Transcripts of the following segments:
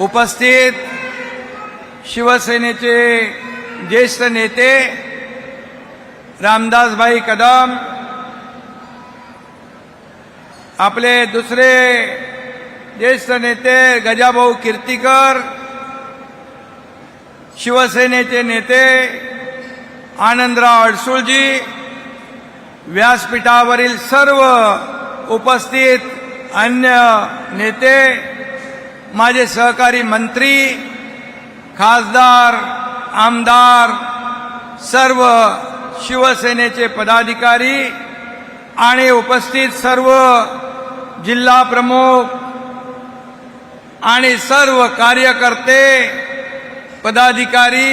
उपस्थित शिवसेनेचे ज्येष्ठ नेते रामदासभाई कदम आपले दुसरे ज्येष्ठ नेते गजाभाऊ कीर्तीकर शिवसेनेचे नेते आनंदराव अडसूळजी व्यासपीठावरील सर्व उपस्थित अन्य नेते माझे सहकारी मंत्री खासदार आमदार सर्व शिवसेनेचे पदाधिकारी आणि उपस्थित सर्व जिल्हा प्रमुख आणि सर्व कार्यकर्ते पदाधिकारी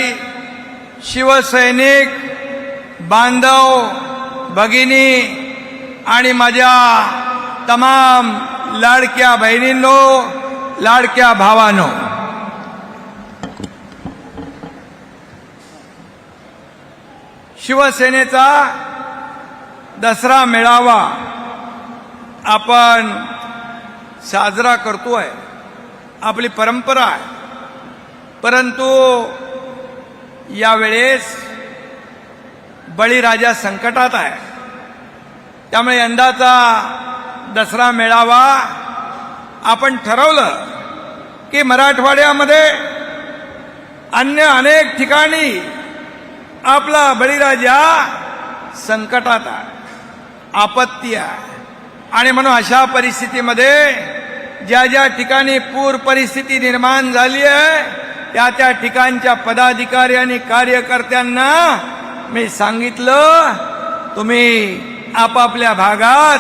शिवसैनिक बांधव भगिनी आणि माझ्या तमाम लाडक्या बहिणींनो लाडक्या भावानो. शिवसेनेचा दसरा मेळावा आपण साजरा करतोय. आपली परंपरा आहे. परंतु यावेळेस बळीराजा संकटात आहे. त्यामुळे यंदाचा दसरा मेळावा आपण ठरवलं की मराठवाड्यामध्ये अन्य अनेक ठिकाणी आपला बळीराजा संकटात आहे आपत्ती आहे. आणि म्हणून अशा परिस्थितीमध्ये ज्या ज्या ठिकाणी पूर परिस्थिती निर्माण झाली आहे त्या त्या ठिकाणच्या पदाधिकारी आणि कार्यकर्त्यांना मी सांगितलं तुम्ही आपापल्या भागात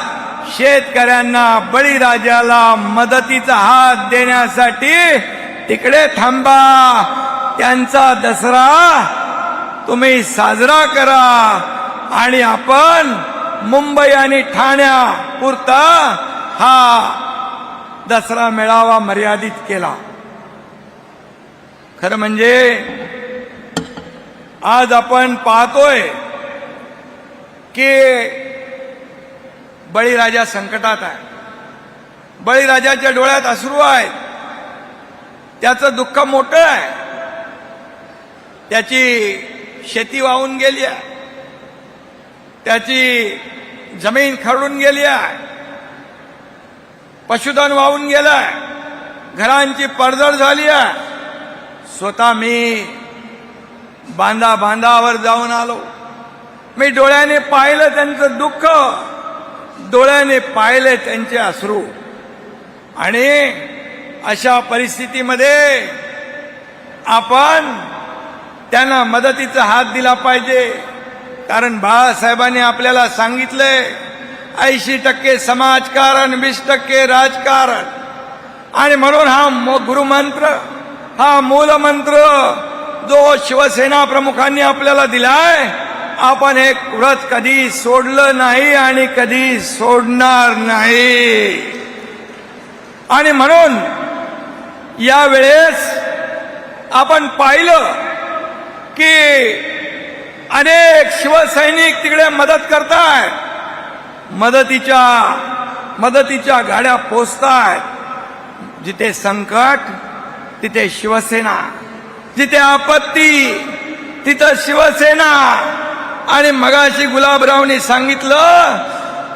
शेतकऱ्यांना बळीराजाला मदतीचा हात देण्यासाठी तिकडे थांबा. त्यांचा दसरा तुम्ही साजरा करा. आणि आपण मुंबई आणि ठाण्यापुरता हा दसरा मेळावा मर्यादित केला. खरं म्हणजे आज आपण पाहतोय की बळीराजा संकटात आहे. बळीराजाच्या डोळ्यात अश्रू आहेत. त्याचं दुःख मोठं आहे. त्याची शेती वाहून गेली आहे. त्याची जमीन खरडून गेली आहे. पशुधन वाहून गेलंय घरांची पडझड झाली आहे. स्वतः मी बांधा बांधावर जाऊन आलो. मी डोळ्याने पाहिलं त्यांचं दुःख. डोळ्याने पाहिले त्यांचे अश्रू. आणि अशा परिस्थितीमध्ये आपण त्यांना मदतीचा हात दिला पाहिजे. कारण बाळासाहेबांनी आपल्याला सांगितलंय ऐंशी टक्के समाजकारण वीस टक्के राजकारण. आणि म्हणून हा गुरुमंत्र हा मूलमंत्र जो शिवसेना प्रमुखांनी आपल्याला दिलाय आपण हे व्रत कधी सोडलं नाही आणि कधी सोडणार नाही. आणि म्हणून यावेळेस आपण पाहिलं की अनेक शिवसैनिक तिकडे मदत करतायत. मदतीच्या मदतीच्या गाड्या पोचतायत जिथे संकट तिथे शिवसेना. जिथे आपत्ती तिथं शिवसेना. आणि मगाशी गुलाबरावनी सांगितलं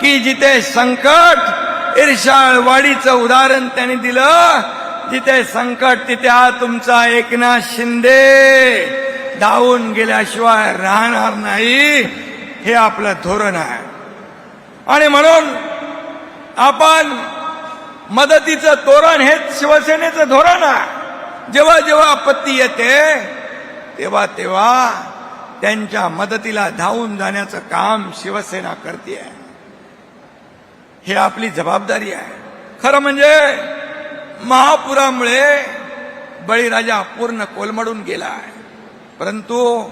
की जिथे संकट ईर्षाळवाडीचं उदाहरण त्यांनी दिलं जिथे संकट तिथे हा तुमचा एकनाथ शिंदे धावून गेल्याशिवाय राहणार नाही हे आपलं धोरण आहे. आणि म्हणून आपण मदतीचं तोरण हेच शिवसेनेचं धोरण आहे. जेव्हा जेव्हा आपत्ती येते तेव्हा तेव्हा त्यांच्या मदतीला धावून जाण्याचं काम शिवसेना करते हे आपली जबाबदारी आहे. खरं म्हणजे महापुरामुळे बळीराजा पूर्ण कोलमडून गेला आहे. परंतु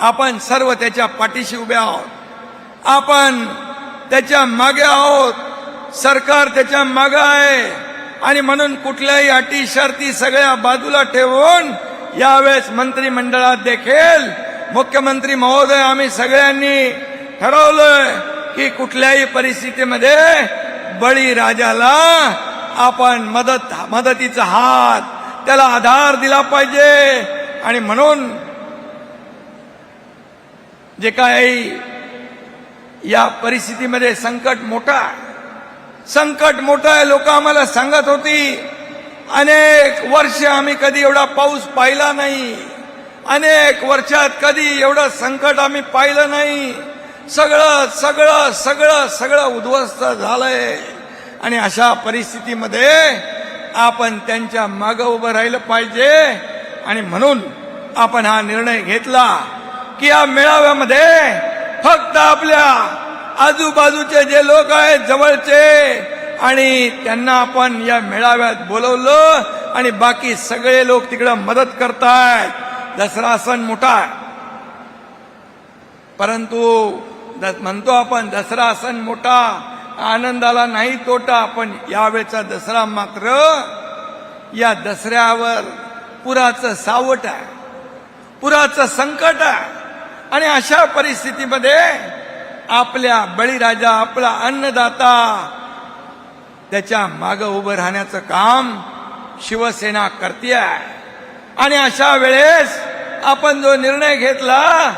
आपण सर्व त्याच्या पाठीशी उभे आहोत. आपण त्याच्यामागे आहोत. सरकार त्याच्यामागे आहे. आणि म्हणून कुठल्याही अटी शर्ती सगळ्या बाजूला ठेवून यावेळेस मंत्रिमंडळात देखील मुख्यमंत्री महोदय आम्ही सगळ्यांनी ठरवलंय की कुठल्याही परिस्थितीमध्ये बळीराजाला आपण मदत मदतीचा हात त्याला आधार दिला पाहिजे. आणि म्हणून जे काही या परिस्थितीमध्ये संकट मोठा संकट मोठं आहे लोक आम्हाला सांगत होती अनेक वर्ष आम्ही कधी एवढा पाऊस पाहिला नाही. अनेक वर्षात कधी एवढं संकट आम्ही पाहिलं नाही. सगळं सगळं सगळं सगळं उद्ध्वस्त झालंय. आणि अशा परिस्थितीमध्ये आपण त्यांच्या मागं उभं राहिलं पाहिजे. आणि म्हणून आपण हा निर्णय घेतला की या मेळाव्यामध्ये फक्त आपल्या आजूबाजूचे जे लोक आहेत जवळचे आणि त्यांना आपण या मेळाव्यात बोलवलं आणि बाकी सगळे लोक तिकडं मदत करतायत. दसरा सण मोठा आहे. परंतु म्हणतो आपण दसरा सण मोठा आनंदाला नाही तोटा पण यावेळचा दसरा मात्र या दसऱ्यावर पुराचं सावट आहे. पुराचं संकट आहे. आणि अशा परिस्थितीमध्ये आपल्या बळीराजा आपला अन्नदाता त्याच्या मागं उभं राहण्याचं काम शिवसेना करते आणि अशा वेळेस आपण जो निर्णय घेतला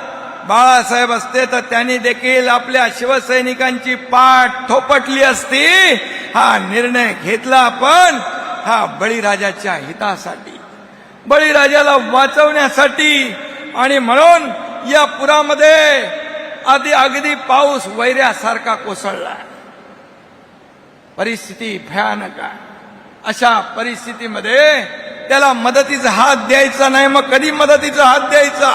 बाळासाहेब असते तर त्यांनी देखील आपल्या शिवसैनिकांची पाठ थोपटली असती. हा निर्णय घेतला आपण. हा बळीराजाच्या हितासाठी बळीराजाला वाचवण्यासाठी आणि म्हणून या पुरामध्ये आधी अगदी पाऊस वैऱ्यासारखा कोसळला. परिस्थिती भयानक आहे. अशा परिस्थितीमध्ये त्याला मदतीचा हात द्यायचा नाही मग कधी मदतीचा हात द्यायचा?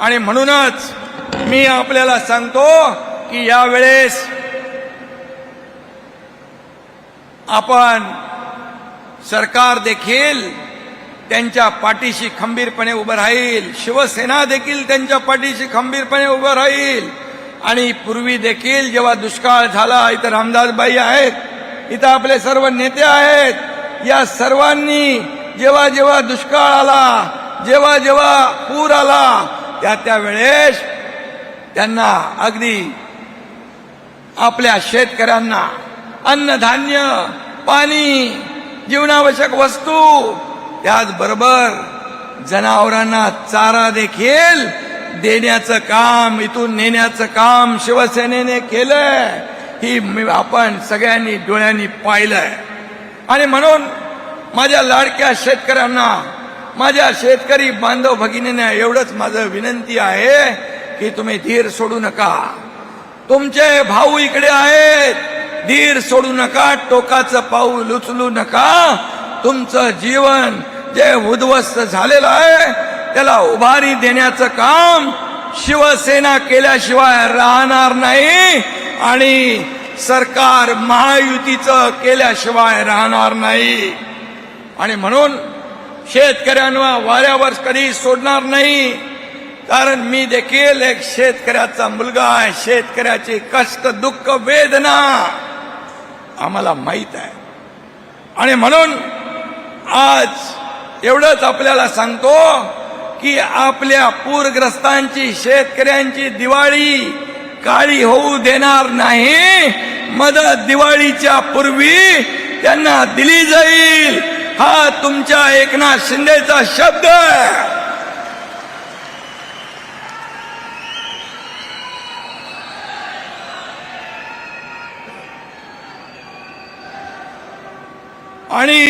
आणि म्हणूनच मी आपल्याला सांगतो की यावेळेस आपण सरकार देखील त्यांच्या पाठीशी खंबीरपणे उभं राहील. शिवसेना देखील त्यांच्या पाठीशी खंबीरपणे उभं राहील. आणि पूर्वी देखील जेव्हा दुष्काळ झाला इथं रामदासबाई आहेत इथं आपले सर्व नेते आहेत या सर्वांनी जेव्हा जेव्हा दुष्काळ आला जेव्हा जेव्हा पूर आला त्या त्या वेळेस त्यांना अगदी आपल्या शेतकऱ्यांना अन्नधान्य पाणी जीवनावश्यक वस्तू त्याचबरोबर जनावरांना चारा देखील देण्याचं काम इथून नेण्याचं काम शिवसेनेने केलंय. ही आपण सगळ्यांनी डोळ्यांनी पाहिलंय. आणि म्हणून माझ्या लाडक्या शेतकऱ्यांना माझ्या शेतकरी बांधव भगिनींना एवढंच माझं विनंती आहे की तुम्ही धीर सोडू नका. तुमचे भाऊ इकडे आहेत धीर सोडू नका टोकाचं पाऊल उचलू नका. तुमचं जीवन जे उद्ध्वस्त झालेलं आहे त्याला उभारी देण्याचं काम शिवसेना केल्याशिवाय राहणार नाही आणि सरकार महायुतीचं केल्याशिवाय राहणार नाही. आणि म्हणून शेतकऱ्यांना वाऱ्यावर कधी सोडणार नाही. कारण मी देखील एक शेतकऱ्याचा मुलगा आहे. शेतकऱ्याची कष्ट दुःख वेदना आम्हाला माहीत आहे. आणि म्हणून आज एवढंच आपल्याला सांगतो की आपल्या पूरग्रस्तांची शेतकऱ्यांची दिवाळी काळी होऊ देणार नाही. मदत दिवाळीच्या पूर्वी त्यांना दिली जाईल. हा तुमच्या एकनाथ शिंदेचा शब्द आहे. आणि